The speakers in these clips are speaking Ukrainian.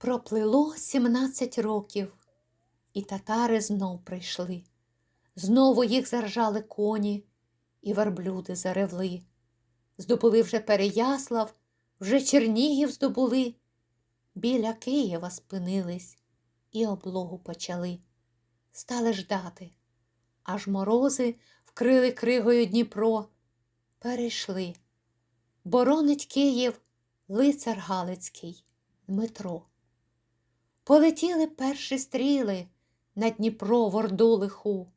Проплило сімнадцять років, і татари знов прийшли. Знову їх заржали коні, і верблюди заревли. Здобули вже Переяслав, вже Чернігів здобули. Біля Києва спинились і облогу почали. Стали ждати, аж морози вкрили кригою Дніпро. Перейшли. Боронить Київ лицар Галицький Дмитро. Полетіли перші стріли на Дніпро в орду лиху,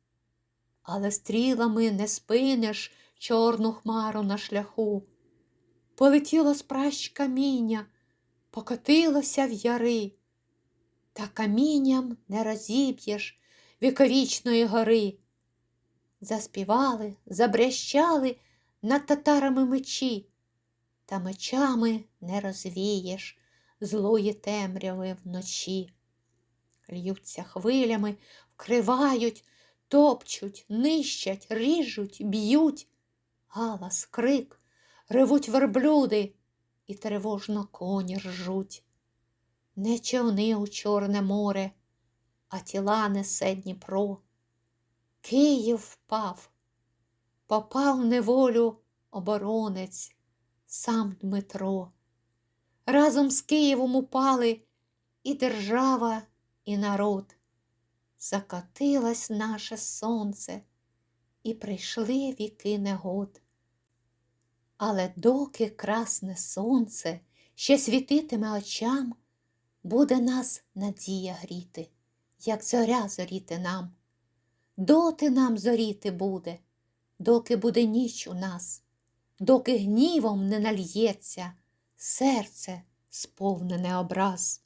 але стрілами не спиниш чорну хмару на шляху. Полетіло з пращ каміння, покотилося в яри, та камінням не розіб'єш віковічної гори. Заспівали, забрящали над татарами мечі, та мечами не розвієш злої темряви вночі. Льються хвилями, вкривають, топчуть, нищать, ріжуть, б'ють. Галас, крик, ревуть верблюди, і тривожно коні ржуть. Не човни у Чорне море, а тіла несе Дніпро. Київ впав, попав в неволю оборонець, сам Дмитро. Разом з Києвом упали і держава, і народ. Закатилось наше сонце, і прийшли віки негод. Але доки красне сонце ще світитиме очам, буде нас надія гріти, як зоря зоріти нам. Доти нам зоріти буде, доки буде ніч у нас, доки гнівом не нальється серце сповнене образ.